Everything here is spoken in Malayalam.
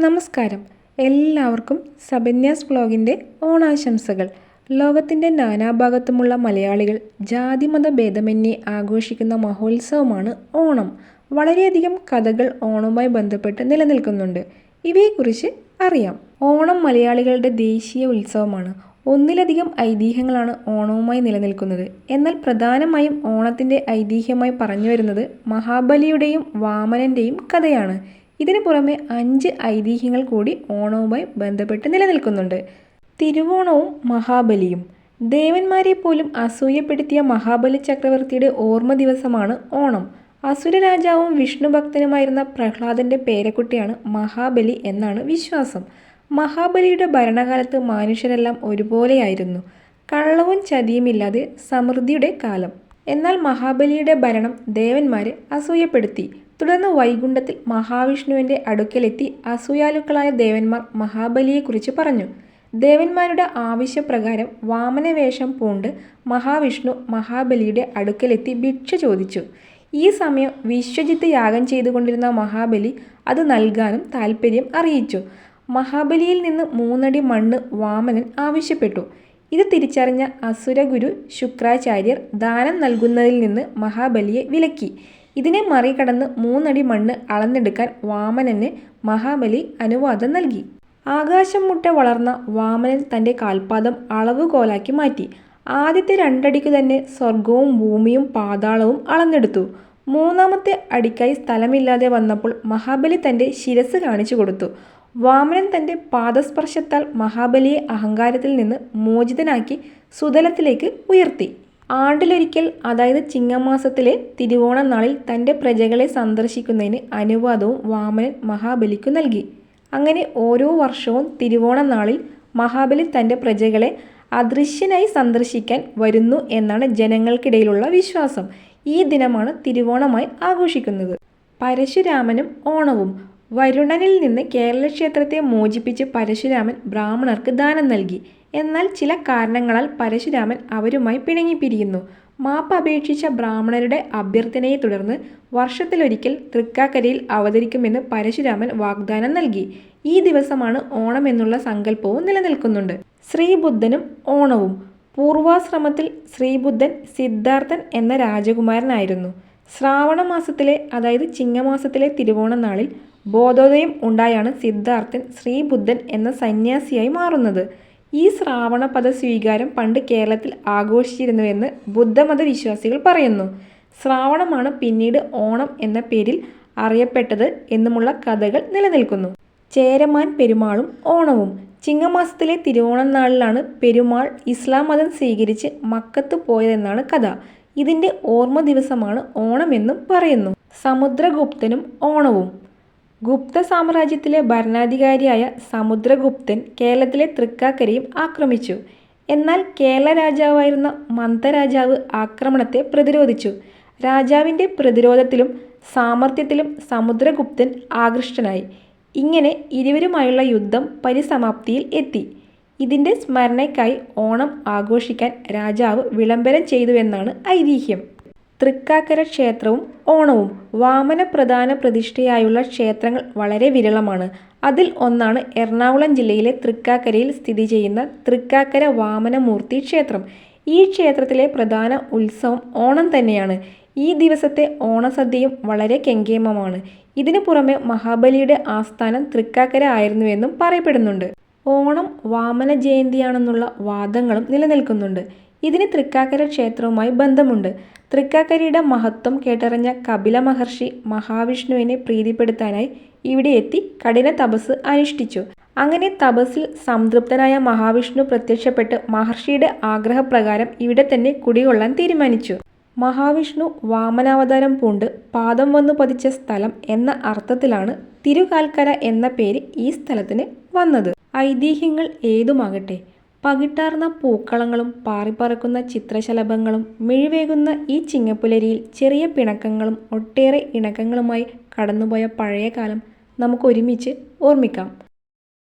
നമസ്കാരം. എല്ലാവർക്കും സബന്യാസ് വ്ളോഗിന്റെ ഓണാശംസകൾ. ലോകത്തിന്റെ നാനാഭാഗത്തുമുള്ള മലയാളികൾ ജാതിമത ഭേദമന്യേ ആഘോഷിക്കുന്ന മഹോത്സവമാണ് ഓണം. വളരെയധികം കഥകൾ ഓണവുമായി ബന്ധപ്പെട്ട് നിലനിൽക്കുന്നുണ്ട്. ഇവയെക്കുറിച്ച് അറിയാം. ഓണം മലയാളികളുടെ ദേശീയ ഉത്സവമാണ്. ഒന്നിലധികം ഐതിഹ്യങ്ങളാണ് ഓണവുമായി നിലനിൽക്കുന്നത്. എന്നാൽ പ്രധാനമായും ഓണത്തിന്റെ ഐതിഹ്യമായി പറഞ്ഞു വരുന്നത് മഹാബലിയുടെയും വാമനന്റെയും കഥയാണ്. ഇതിനു പുറമെ അഞ്ച് ഐതിഹ്യങ്ങൾ കൂടി ഓണവുമായി ബന്ധപ്പെട്ട് നിലനിൽക്കുന്നുണ്ട്. തിരുവോണവും മഹാബലിയും. ദേവന്മാരെ പോലും അസൂയപ്പെടുത്തിയ മഹാബലി ചക്രവർത്തിയുടെ ഓർമ്മ ദിവസമാണ് ഓണം. അസുര രാജാവും വിഷ്ണു ഭക്തനുമായിരുന്ന പ്രഹ്ലാദന്റെ പേരക്കുട്ടിയാണ് മഹാബലി എന്നാണ് വിശ്വാസം. മഹാബലിയുടെ ഭരണകാലത്ത് മനുഷ്യരെല്ലാം ഒരുപോലെയായിരുന്നു. കള്ളവും ചതിയുമില്ലാതെ സമൃദ്ധിയുടെ കാലം. എന്നാൽ മഹാബലിയുടെ ഭരണം ദേവന്മാരെ അസൂയപ്പെടുത്തി. തുടർന്ന് വൈകുണ്ഠത്തിൽ മഹാവിഷ്ണുവിന്റെ അടുക്കലെത്തി അസൂയാലുക്കളായ ദേവന്മാർ മഹാബലിയെക്കുറിച്ച് പറഞ്ഞു. ദേവന്മാരുടെ ആവശ്യപ്രകാരം വാമനവേഷം പൂണ്ട് മഹാവിഷ്ണു മഹാബലിയുടെ അടുക്കലെത്തി ഭിക്ഷ ചോദിച്ചു. ഈ സമയം വിശ്വജിത്ത് യാഗം ചെയ്തുകൊണ്ടിരുന്ന മഹാബലി അത് നൽകാനും താൽപ്പര്യം അറിയിച്ചു. മഹാബലിയിൽ നിന്ന് മൂന്നടി മണ്ണ് വാമനൻ ആവശ്യപ്പെട്ടു. ഇത് തിരിച്ചറിഞ്ഞ അസുരഗുരു ശുക്രാചാര്യർ ദാനം നൽകുന്നതിൽ നിന്ന് മഹാബലിയെ വിലക്കി. ഇതിനെ മറികടന്ന് മൂന്നടി മണ്ണ് അളന്നെടുക്കാൻ വാമനന് മഹാബലി അനുവാദം നൽകി. ആകാശം മുട്ട വളർന്ന വാമനൻ തന്റെ കാൽപാദം അളവുകോലാക്കി മാറ്റി. ആദ്യത്തെ രണ്ടടിക്ക് തന്നെ സ്വർഗവും ഭൂമിയും പാതാളവും അളന്നെടുത്തു. മൂന്നാമത്തെ അടിക്കായി സ്ഥലമില്ലാതെ വന്നപ്പോൾ മഹാബലി തന്റെ ശിരസ് കാണിച്ചു കൊടുത്തു. വാമനൻ തന്റെ പാദസ്പർശത്താൽ മഹാബലിയെ അഹങ്കാരത്തിൽ നിന്ന് മോചിതനാക്കി സുതലത്തിലേക്ക് ഉയർത്തി. ആണ്ടിലൊരിക്കൽ അതായത് ചിങ്ങമാസത്തിലെ തിരുവോണ നാളിൽ തന്റെ പ്രജകളെ സന്ദർശിക്കുന്നതിന് അനുവാദവും വാമനൻ മഹാബലിക്ക് നൽകി. അങ്ങനെ ഓരോ വർഷവും തിരുവോണ നാളിൽ മഹാബലി തന്റെ പ്രജകളെ അദൃശ്യനായി സന്ദർശിക്കാൻ വരുന്നു എന്നാണ് ജനങ്ങൾക്കിടയിലുള്ള വിശ്വാസം. ഈ ദിനമാണ് തിരുവോണമായി ആഘോഷിക്കുന്നത്. പരശുരാമനും ഓണവും വരുണനിൽ നിന്ന് കേരള ക്ഷേത്രത്തെ മോചിപ്പിച്ച് പരശുരാമൻ ബ്രാഹ്മണർക്ക് ദാനം നൽകി. എന്നാൽ ചില കാരണങ്ങളാൽ പരശുരാമൻ അവരുമായി പിണങ്ങിപ്പിരിയുന്നു. മാപ്പ് അപേക്ഷിച്ച ബ്രാഹ്മണരുടെ അഭ്യർത്ഥനയെ തുടർന്ന് വർഷത്തിലൊരിക്കൽ തൃക്കാക്കരയിൽ അവതരിക്കുമെന്ന് പരശുരാമൻ വാഗ്ദാനം നൽകി. ഈ ദിവസമാണ് ഓണം എന്നുള്ള സങ്കല്പവും നിലനിൽക്കുന്നുണ്ട്. ശ്രീബുദ്ധനും ഓണവും. പൂർവാശ്രമത്തിൽ ശ്രീബുദ്ധൻ സിദ്ധാർത്ഥൻ എന്ന രാജകുമാരനായിരുന്നു. ശ്രാവണ മാസത്തിലെ അതായത് ചിങ്ങമാസത്തിലെ തിരുവോണ നാളിൽ ബോധോദയം ഉണ്ടായാണ് സിദ്ധാർത്ഥൻ ശ്രീബുദ്ധൻ എന്ന സന്യാസിയായി മാറുന്നത്. ഈ ശ്രാവണപദ സ്വീകാരം പണ്ട് കേരളത്തിൽ ആഘോഷിച്ചിരുന്നുവെന്ന് ബുദ്ധമത വിശ്വാസികൾ പറയുന്നു. ശ്രാവണമാണ് പിന്നീട് ഓണം എന്ന പേരിൽ അറിയപ്പെട്ടത് എന്നുമുള്ള കഥകൾ നിലനിൽക്കുന്നു. ചേരമാൻ പെരുമാളും ഓണവും. ചിങ്ങമാസത്തിലെ തിരുവോണം നാളിലാണ് പെരുമാൾ ഇസ്ലാം മതം സ്വീകരിച്ച് മക്കത്ത് പോയതെന്നാണ് കഥ. ഇതിന്റെ ഓർമ്മ ദിവസമാണ് ഓണമെന്നും പറയുന്നു. സമുദ്രഗുപ്തനും ഓണവും. ഗുപ്ത സാമ്രാജ്യത്തിലെ ഭരണാധികാരിയായ സമുദ്രഗുപ്തൻ കേരളത്തിലെ തൃക്കാക്കരയും ആക്രമിച്ചു. എന്നാൽ കേരള രാജാവായിരുന്ന മന്ദരാജാവ് ആക്രമണത്തെ പ്രതിരോധിച്ചു. രാജാവിന്റെ പ്രതിരോധത്തിലും സാമർഥ്യത്തിലും സമുദ്രഗുപ്തൻ ആകൃഷ്ടനായി. ഇങ്ങനെ ഇരുവരുമായുള്ള യുദ്ധം പരിസമാപ്തിയിൽ എത്തി. ഇതിന്റെ സ്മരണയ്ക്കായി ഓണം ആഘോഷിക്കാൻ രാജാവ് വിളംബരം ചെയ്തുവെന്നാണ് ഐതിഹ്യം. തൃക്കാക്കര ക്ഷേത്രവും ഓണവും വാമന പ്രധാന പ്രതിഷ്ഠയായുള്ള ക്ഷേത്രങ്ങൾ വളരെ വിരളമാണ്. അതിൽ ഒന്നാണ് എറണാകുളം ജില്ലയിലെ തൃക്കാക്കരയിൽ സ്ഥിതി ചെയ്യുന്ന തൃക്കാക്കര വാമനമൂർത്തി ക്ഷേത്രം. ഈ ക്ഷേത്രത്തിലെ പ്രധാന ഉത്സവം ഓണം തന്നെയാണ്. ഈ ദിവസത്തെ ഓണസദ്യയും വളരെ കെങ്കേമമാണ്. ഇതിനു പുറമെ മഹാബലിയുടെ ആസ്ഥാനം തൃക്കാക്കര ആയിരുന്നുവെന്നും പറയപ്പെടുന്നുണ്ട്. ഓണം വാമന ജയന്തിയാണെന്നുള്ള വാദങ്ങളും നിലനിൽക്കുന്നുണ്ട്. ഇതിന് തൃക്കാക്കര ക്ഷേത്രവുമായി ബന്ധമുണ്ട്. തൃക്കാക്കരയുടെ മഹത്വം കേട്ടറിഞ്ഞ കപില മഹർഷി മഹാവിഷ്ണുവിനെ പ്രീതിപ്പെടുത്താനായി ഇവിടെ എത്തി കഠിന തപസ് അനുഷ്ഠിച്ചു. അങ്ങനെ തപസ്സിൽ സംതൃപ്തനായ മഹാവിഷ്ണു പ്രത്യക്ഷപ്പെട്ട് മഹർഷിയുടെ ആഗ്രഹപ്രകാരം ഇവിടെ തന്നെ കുടികൊള്ളാൻ തീരുമാനിച്ചു. മഹാവിഷ്ണു വാമനാവതാരം പൂണ്ട് പാദം വന്നു പതിച്ച സ്ഥലം എന്ന അർത്ഥത്തിലാണ് തിരുകാൽക്കര എന്ന പേര് ഈ സ്ഥലത്തിന് വന്നത്. ഐതിഹ്യങ്ങൾ ഏതുമാകട്ടെ? പകിട്ടാർന്ന പൂക്കളങ്ങളും പാറിപ്പറക്കുന്ന ചിത്രശലഭങ്ങളും മിഴിവേകുന്ന ഈ ചിങ്ങപ്പുലരിയിൽ ചെറിയ പിണക്കങ്ങളും ഒട്ടേറെ ഇണക്കങ്ങളുമായി കടന്നുപോയ പഴയ കാലം നമുക്കൊരുമിച്ച് ഓർമ്മിക്കാം.